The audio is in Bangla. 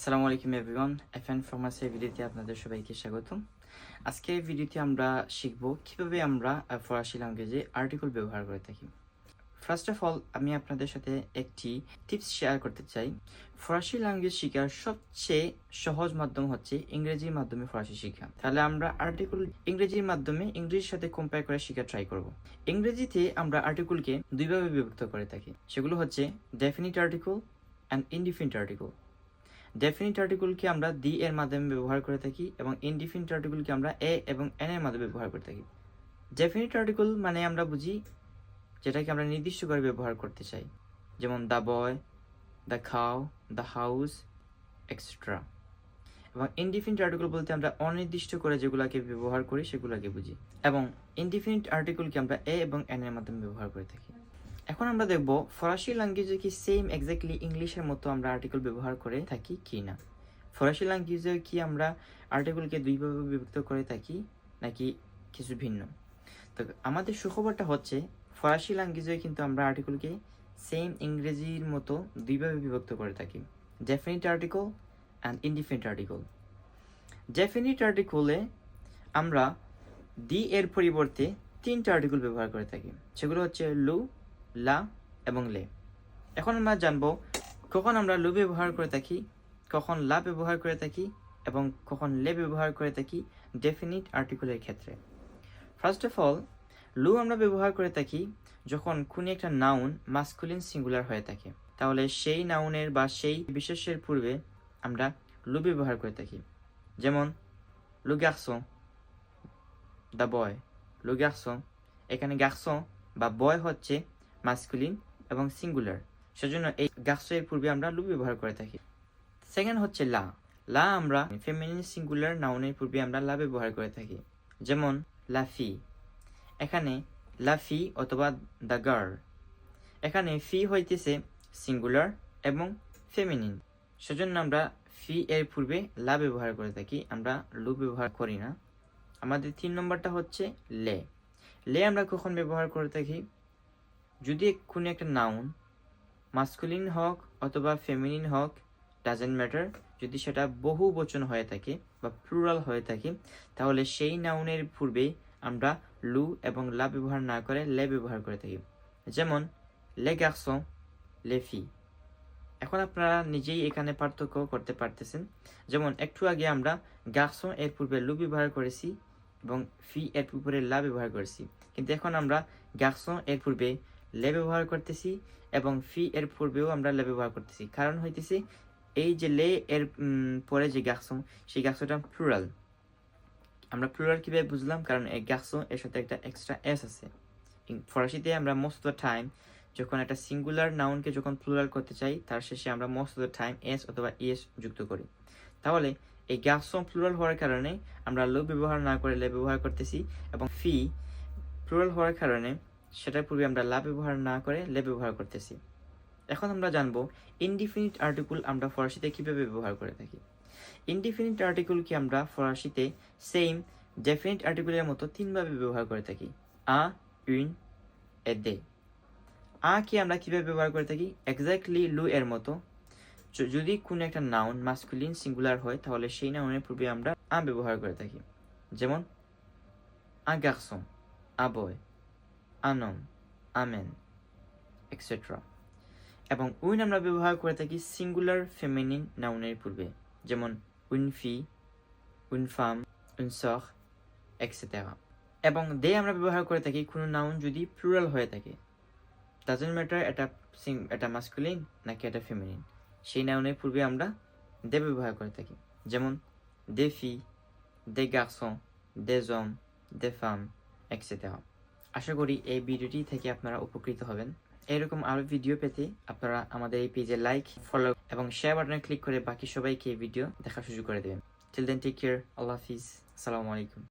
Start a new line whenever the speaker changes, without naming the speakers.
আসসালামু আলাইকুম এভরিওয়ান এফ এন ফর্মাসের ভিডিওতে আপনাদের সবাইকে স্বাগতম। আজকে এই ভিডিওতে আমরা শিখব কীভাবে আমরা ফরাসি ল্যাঙ্গুয়েজে আর্টিকেল ব্যবহার করে থাকি। ফার্স্ট অফ অল আমি আপনাদের সাথে একটি টিপস শেয়ার করতে চাই। ফরাসি ল্যাঙ্গুয়েজ শেখার সবচেয়ে সহজ মাধ্যম হচ্ছে ইংরেজির মাধ্যমে ফরাসি শেখা। তাহলে আমরা আর্টিকেল ইংরেজির মাধ্যমে ইংরেজির সাথে কম্পেয়ার করে শেখা ট্রাই করব। ইংরেজিতে আমরা আর্টিকেলকে দুইভাবে বিভক্ত করে থাকি। সেগুলো হচ্ছে definite article and indefinite article definite আর্টিকেলকে আমরা দি এর মাধ্যমে ব্যবহার করে থাকি এবং ইনডিফিনিট আর্টিকেলকে আমরা এ এবং এন এর মাধ্যমে ব্যবহার করে থাকি। ডেফিনিট আর্টিকেল মানে আমরা বুঝি যেটাকে আমরা নির্দিষ্ট করে ব্যবহার করতে চাই। যেমন the boy the cow the house etcetera এবং ইনডিফিনিট আর্টিকেল বলতে আমরা অনির্দিষ্ট করে যেগুলোকে ব্যবহার করি সেগুলোকে বুঝি। এবং ইনডিফিনিট আর্টিকেলকে আমরা এ এবং এন এর মাধ্যমে ব্যবহার করে থাকি। এখন আমরা দেখব ফরাসি ল্যাঙ্গুয়েজে কি সেম এক্স্যাক্টলি ইংলিশের মতো আমরা আর্টিকেল ব্যবহার করে থাকি কি না? ফরাসি ল্যাঙ্গুয়েজে কি আমরা আর্টিকেলকে দুইভাবে বিভক্ত করে থাকি নাকি কিছু ভিন্ন? তো আমাদের সুখবরটা হচ্ছে ফরাসি ল্যাঙ্গুয়েজে কিন্তু আমরা আর্টিকেলকে সেম ইংরেজির মতো দুইভাবে বিভক্ত করে থাকি। Definite article and indefinite article definite আর্টিকেলে আমরা ডি এর পরিবর্তে তিনটা আর্টিকেল ব্যবহার করে থাকি। সেগুলো হচ্ছে লু লা এবং লে। এখন আমরা জানব কখন আমরা লু ব্যবহার করে থাকি, কখন লা ব্যবহার করে থাকি এবং কখন লে ব্যবহার করে থাকি ডেফিনিট আর্টিকেলের ক্ষেত্রে। ফার্স্ট অফ অল লু আমরা ব্যবহার করে থাকি যখন কোনো একটা নাউন মাস্কুলিন সিঙ্গুলার হয়ে থাকে। তাহলে সেই নাউনের বা সেই বিশেষের পূর্বে আমরা লু ব্যবহার করে থাকি। যেমন, লু গার্সন দ্য বয় লু গার্সন এখানে গার্সন বা বয় হচ্ছে মাস্কুলিন এবং সিঙ্গুলার সেজন্য এই গার্সের পূর্বে আমরা লু ব্যবহার করে থাকি। সেকেন্ড হচ্ছে লা। লা আমরা ফেমিনিন সিঙ্গুলার নাউনের পূর্বে আমরা লা ব্যবহার করে থাকি। যেমন লাফি এখানে লাফি অথবা দ্য গার্ল এখানে ফি হইতেছে সিঙ্গুলার এবং ফেমিনিন সেজন্য আমরা ফি এর পূর্বে লা ব্যবহার করে থাকি। আমরা লু ব্যবহার করি না। আমাদের তিন নম্বরটা হচ্ছে লে। লে আমরা কখন ব্যবহার করে থাকি? যদি কোনো একটা নাউন মাস্কুলিন হোক অথবা ফেমিনিন হোক ডাজেন্ট ম্যাটার যদি সেটা বহু বচন হয়ে থাকে বা প্লুরাল হয়ে থাকে, তাহলে সেই নাউনের পূর্বে আমরা লু এবং লা ব্যবহার না করে লে ব্যবহার করে থাকি। যেমন লে গার্সন লে ফি এখন আপনারা নিজেই এখানে পার্থক্য করতে পারতেছেন। যেমন, একটু আগে আমরা গার্সন এর পূর্বে লু ব্যবহার করেছি এবং ফি এর উপরে লা ব্যবহার করেছি। কিন্তু এখন আমরা গার্সন এর পূর্বে লে ব্যবহার করতেছি এবং ফি এর পূর্বেও আমরা লে ব্যবহার করতেছি। কারণ হইতেছে, এই যে লে এর পরে যে গার্সন সেই গার্সনটা প্লুরাল আমরা প্লুরাল কীভাবে বুঝলাম? কারণ এই গার্সন এর সাথে একটা এক্সট্রা এস আছে। ফরাসিতে আমরা মোস্ট দ্য টাইম যখন একটা সিঙ্গুলার নাউনকে যখন প্লুরাল করতে চাই, তার শেষে আমরা মোস্ট দ্য টাইম এস অথবা ইএস যুক্ত করি। তাহলে এই গার্সন প্লুরাল হওয়ার কারণে আমরা লো ব্যবহার না করে লে ব্যবহার করতেছি এবং ফি প্লুরাল হওয়ার কারণে সেটার পূর্বে আমরা লা ব্যবহার না করে লে ব্যবহার করতেছি। এখন আমরা জানব ইনডিফিনিট আর্টিকেল আমরা ফরাসিতে কীভাবে ব্যবহার করে থাকি? ইনডিফিনিট আর্টিকেলকে আমরা ফরাসিতে সেম ডেফিনিট আর্টিকুলের মতো তিনভাবে ব্যবহার করে থাকি? আ ইউন এ, দে। আ কি আমরা কীভাবে ব্যবহার করে থাকি? এক্স্যাক্টলি লু এর মতো। যদি কোনো একটা নাউন মাস্কুলিন সিঙ্গুলার হয়, তাহলে সেই নাউনের পূর্বে আমরা আ ব্যবহার করে থাকি। যেমন, আ গার্সন আ বয় আনম, আমেন এক্সেট্রা এবং উইন আমরা ব্যবহার করে থাকি সিঙ্গুলার ফেমিনিন নাউনের পূর্বে, যেমন উইনফি উইনফাম উইনসখ এক্সেটেরা এবং দে আমরা ব্যবহার করে থাকি কোনো নাউন যদি প্লুরাল হয়ে থাকে। ডাজেন্ট ম্যাটার এটা সিং- এটা মাস্কুলিন নাকি এটা ফেমিনিন সেই নাউনের পূর্বে আমরা দে ব্যবহার করে থাকি। যেমন দে ফি দে গার্সন দে জম দে ফাম এক্সেটেরা আশা করি এই ভিডিওটি থেকে আপনারা উপকৃত হবেন। এরকম আরও ভিডিও পেতে আপনারা আমাদের এই পেজে লাইক, ফলো এবং শেয়ার বাটনে ক্লিক করে বাকি সবাইকে এই ভিডিও দেখার সুযোগ করে দেবেন। চিলড্রেন টেক কেয়ার আল্লাহ হাফিজ। আসসালামু আলাইকুম।